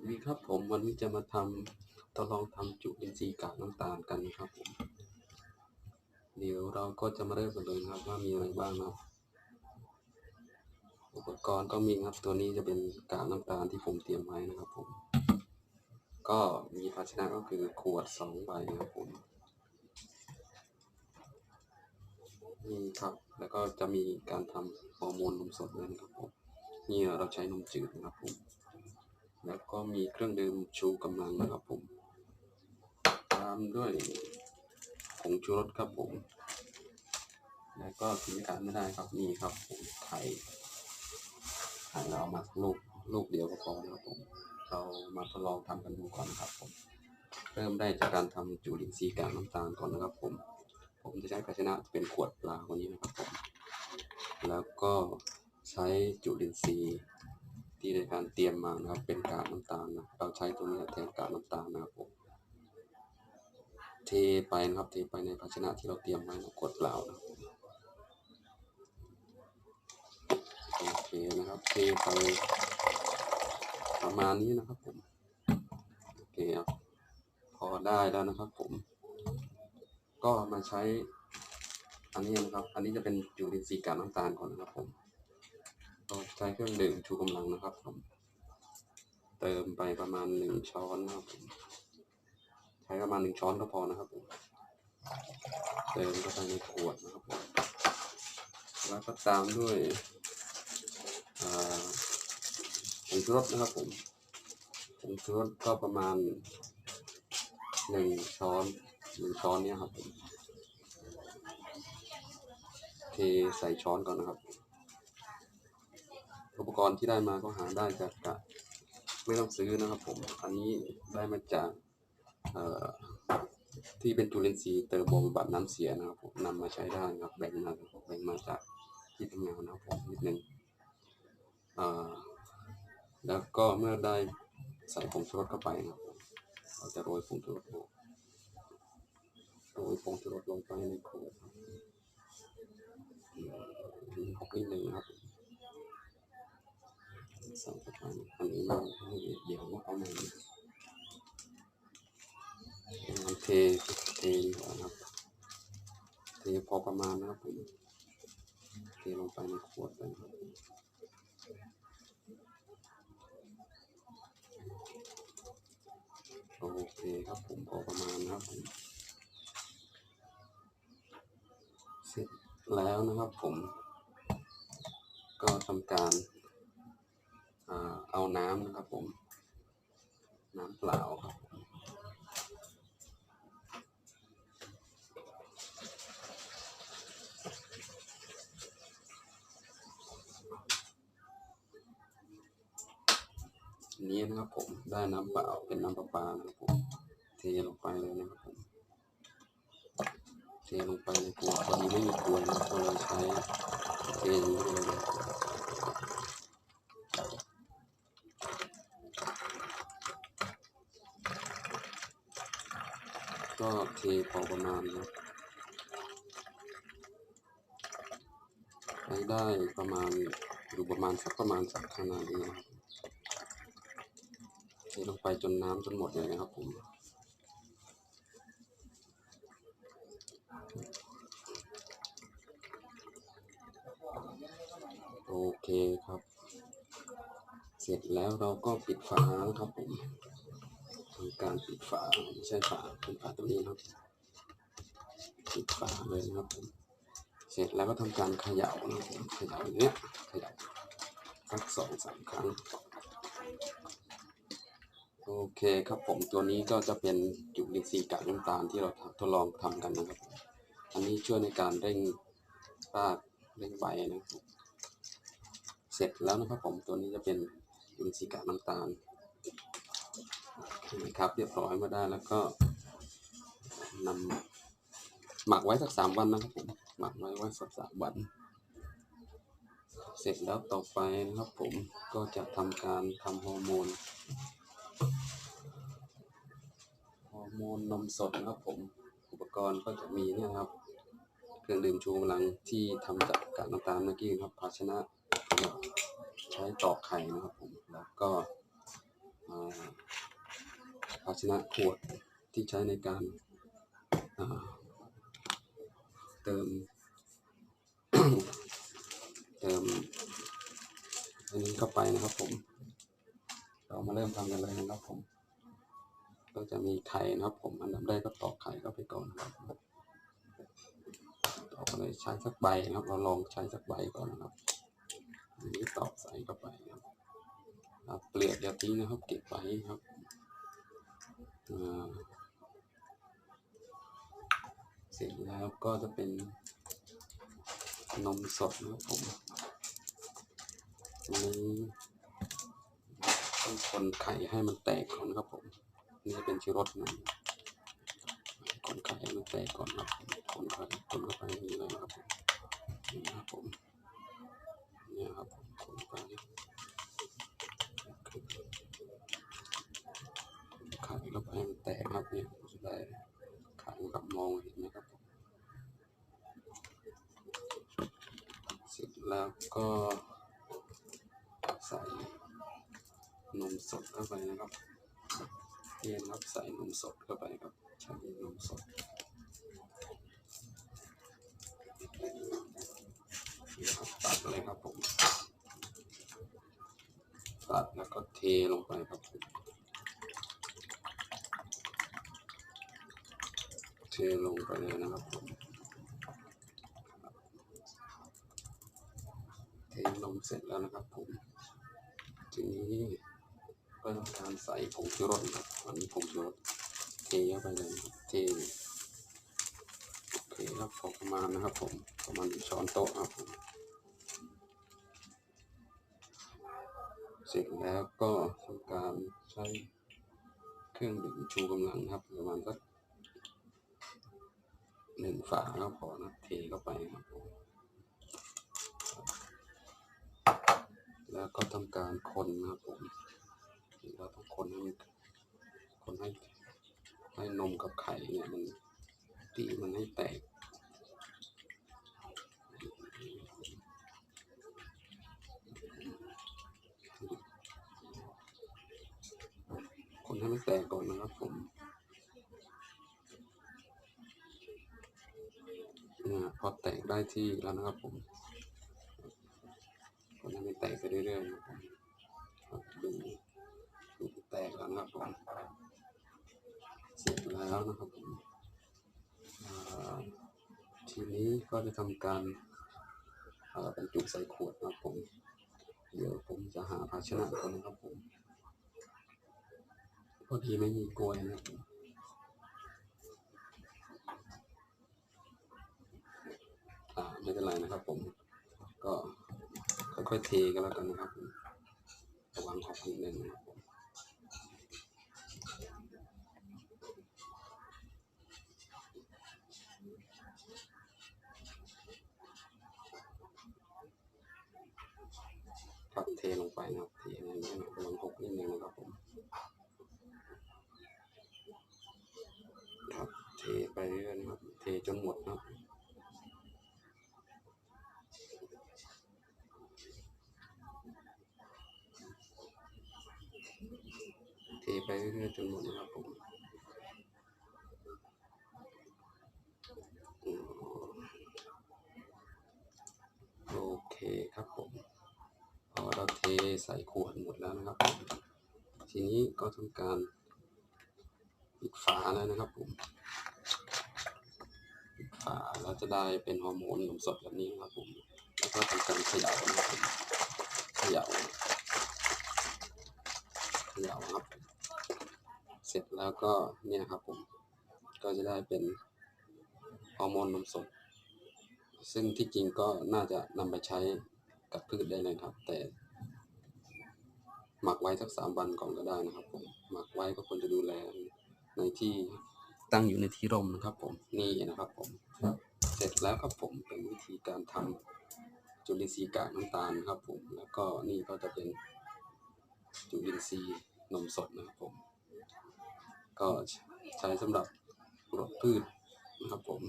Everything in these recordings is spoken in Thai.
วัสดีครับผมวันนี้จะมาทำทดลองทำจุลินทรีย์กากน้ำตาลกันนะครับผม เดี๋ยวเราก็จะมาเริ่มกันเลยครับว่ามีอะไรบ้างนะครับอุปกรณ์ก็มีครับตัวนี้จะเป็นกากน้ำตาลที่ผมเตรียมไว้นะครับผม ก็มีภาชนะก็คือขวดสองใบนะครับผมนี่ครับแล้วก็จะมีการทำฮอร์โมนนมสดด้วยนะครับผมนี่เราใช้นมจืดนะครับผม แล้วก็มีเครื่องดื่มชูกำลังนะครับผม ตามด้วยผงชูรสครับผม แล้วก็สิ่งที่ขาดไม่ได้ครับนี่ครับผมไข่ไข่เราเอามาลูกลูกเดียวก็พอนะครับผม เรามาทดลองทำกันดูก่อนนะครับผม เริ่มได้จากการทำจุลินทรีย์กากน้ำตาลก่อนนะครับผม ผมจะใช้ภาชนะเป็นขวดเปล่าวันนี้นะครับผม แล้วก็ใช้จุลินทรีย์ ที่ในการเตรียมมานะครับ เป็นกากน้ำตาลนะเราใช้ตัวนี้แทนกากน้ำตาลนะครับผมเทไปนะครับเทไปในภาชนะที่เราเตรียมไว้นะขวดเปล่านะโอเคนะครับเทไปประมาณนี้นะครับผมโอเคครับพอได้แล้วนะครับผม ก็มาใช้อันนี้นะครับ อันนี้จะเป็นจุลินทรีย์กากน้ำตาลก่อนนะครับผม ก็ใช้เครื่องดื่มชูกำลังนะครับผมเติมไปประมาณหนึ่งช้อนนะครับผมใช้ประมาณหนึ่งช้อนก็พอนะครับผมเติมเข้าไปในขวดนะครับผมแล้วก็ตามด้วยอ่าผงชูรสนะครับผมผงชูรสก็ประมาณหนึ่งช้อนหนึ่งช้อนเนี่ยครับผมเทใส่ช้อนก่อนนะครับ อุปกรณ์ที่ได้มาก็หาได้จากไม่ต้องซื้อนะครับผม อันนี้ได้มาจากที่เป็นจุลินทรีย์เตอร์โบำบัดน้ำเสียนะครับผมนำมาใช้ได้ครับแบ่งมาแบ่งมาจากที่ทำงานนะครับผมนิดนึงอ่าแล้วก็เมื่อได้ใส่ผงชูรสเข้าไปนะครับผมเราจะโรยผงชูรสลงโรยผงชูรสลงไปในขวดครับหกนิดนึงครับ ใส่เข้าไปอันนี้เราให้เดี๋ยวเอาใหม่มันเทเทดีกว่านะครับเทพอประมาณนะครับผมเทลงไปในขวดเลยครับโอเคครับผมพอประมาณนะครับผมเสร็จแล้วนะครับผม ก็ทำการ เอาน้ำนะครับผม น้ำเปล่าครับนี้นะครับผมได้น้ำเปล่าเป็นน้ำประปานะครับผมเทลงไปเลยนะครับผมเทลงไปในขวดพอดีไม่มีขวดนะก็เลยใช้เทอย่างนี้เลยนะครับ ก็เทพอประมาณนะใช้ได้ประมาณอยู่ประมาณสักประมาณสักขนาดนี้นะครับเทลงไปจนน้ำจนหมดเลยนะครับผมโอเคครับ เสร็จแล้วเราก็ปิดฝาครับผม ทำการปิดฝาไม่ใช่ฝาเป็นฝาตัวนี้นะครับปิดฝาเลยนะครับผมเสร็จแล้วก็ทำการเขย่านะครับผมเขย่าอย่างเนี้ยเขย่าสักสองสามครั้งโอเคครับผมตัวนี้ก็จะเป็นจุลินทรีย์กากน้ำตาลที่เราทดลองทำกันนะครับอันนี้ช่วยในการเร่งรากเร่งใบนะครับเสร็จแล้วนะครับผมตัวนี้จะเป็นจุลินทรีย์กากน้ำตาล ครับเรียบร้อยมาได้แล้วก็นำหมักไว้สักสามวันนะครับผมหมักไว้ไว้สักสามวัน เสร็จแล้วต่อไปนะครับผมก็จะทำการทำฮอร์โมนฮอร์โมนนมสดนะครับผมอุปกรณ์ก็จะมีเนี่ยครับ เครื่องดื่มชูกำลังที่ทำจากกากน้ำตาลเมื่อกี้ครับภาชนะใช้ตอกไข่นะครับผมแล้วก็ ภาชนะขวดที่ใช้ในการเติมเติมอันนี้เข้าไปนะครับผม เรามาเริ่มทำกันเลยนะครับผม ก็จะมีไข่นะครับผม อันดับแรกก็ตอกไข่เข้าไปก่อนครับตอกเลยใช้สักใบนะครับ เราลองใช้สักใบก่อนนะครับ อันนี้ตอกใส่เข้าไปครับเปลือกอย่าทิ้งนะครับ เก็บไว้ครับ เสร็จแล้วก็จะเป็นนมสดนะครับผมอันนี้ต้องคนไข่ให้มันแตกก่อนครับผม นี่จะเป็นชิรสนะคนไข่ให้มันแตกก่อนครับคนไข่คนเข้าไปอย่างนี้เลยนะครับผมนี่นะครับผมเนี่ยครับผมคนไข่ เข้าไปให้มันแตกครับเนี่ยจะได้ไข่กับมองเห็นไหมครับเสร็จแล้วก็ใส่นมสดเข้าไปนะครับเทียนครับใส่นมสดเข้าไปครับใช้นมสดนี่ครับตัดเลยครับผมตัดแล้วก็เทลงไปครับผมเท ลงไปเลยนะครับผมเทนมเสร็จแล้วนะครับผมทีนี้ก็ทำการใส่ผงชูรสครับอันนี้ผงชูรสเทเข้าไปเลยเทโอเคครับพอประมาณนะครับผมประมาณช้อนโต๊ะครับผมเสร็จแล้วก็ทำการใช้เครื่องดื่มชูกำลังครับประมาณสัก หนึ่งฝาก็พอนะเทเข้าไปครับผมแล้วก็ทำการคนนะครับผมเราต้องคนให้คนให้ให้นมกับไข่เนี่ยมันตีมันให้แตกคนให้มันแตกก่อนนะครับผม พอแตกได้ที่แล้วนะครับผมคนให้มันแตกไปเรื่อยๆนะครับดูดูแตกแล้วนะครับผมเสร็จแล้วนะครับผมทีนี้ก็จะทำการอ่าบรรจุใส่ขวดนะครับผม เดี๋ยวผมจะหาภาชนะก่อนนะครับผมพอดีไม่มีกลวยนะครับผมอ่า ไม่เป็นไรนะครับผม ก็ค่อยๆเทกันแล้วกันนะครับ ระวังออกนิดนึงนะครับผมครับเทลงไปนะครับเทอย่างนี้นะระวังหกนิดนึงนะครับผมครับเทไปเรื่อยๆนะครับเทจนหมดนะครับ ไปเรื่อยๆจนหมดนะครับผมโอเคครับผมพอเราเทใส่ขวดหมดแล้วนะครับ ทีนี้ก็ทำการปิดฝาแล้วนะครับผมปิดฝาเราจะได้เป็นฮอร์โมนนมสดแบบนี้นะครับผมแล้วก็ทำการเขย่านะครับผมเขย่าเขย่าครับ เสร็จแล้วก็เนี่ยครับผม ก็จะได้เป็นฮอร์โมนนมสด ซึ่งที่จริงก็น่าจะนำไปใช้กับพืชได้เลยครับ แต่ หมักไว้สักสามวันก่อนก็ได้นะครับผม หมักไว้ก็ควรจะดูแลในที่ตั้งอยู่ในที่ร่มนะครับผม นี่นะครับผม เสร็จแล้วครับผมเป็นวิธีการทำจุลินทรีย์กากน้ำตาลครับผม แล้วก็นี่ก็จะเป็นจุลินทรีย์นมสดนะครับผม ก็ใช้สำหรับรดพืชนะครับผม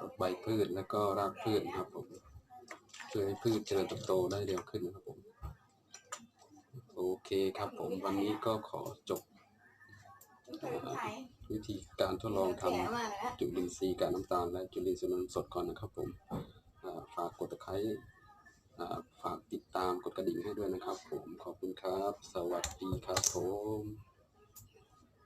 รดใบพืชแล้วก็รากพืชนะครับผมเพื่อให้พืชเจริญเติบโตได้เร็วขึ้นนะครับผมโอเคครับผมวันนี้ก็ขอจบวิธีการทดลองทำจุลินทรีย์กับน้ำตาลและจุลินทรีย์นมสดก่อนนะครับผมฝากกดตะไคร้ฝากติดตามกดกระดิ่งให้ด้วยนะครับผมขอบคุณครับ สวัสดีครับผม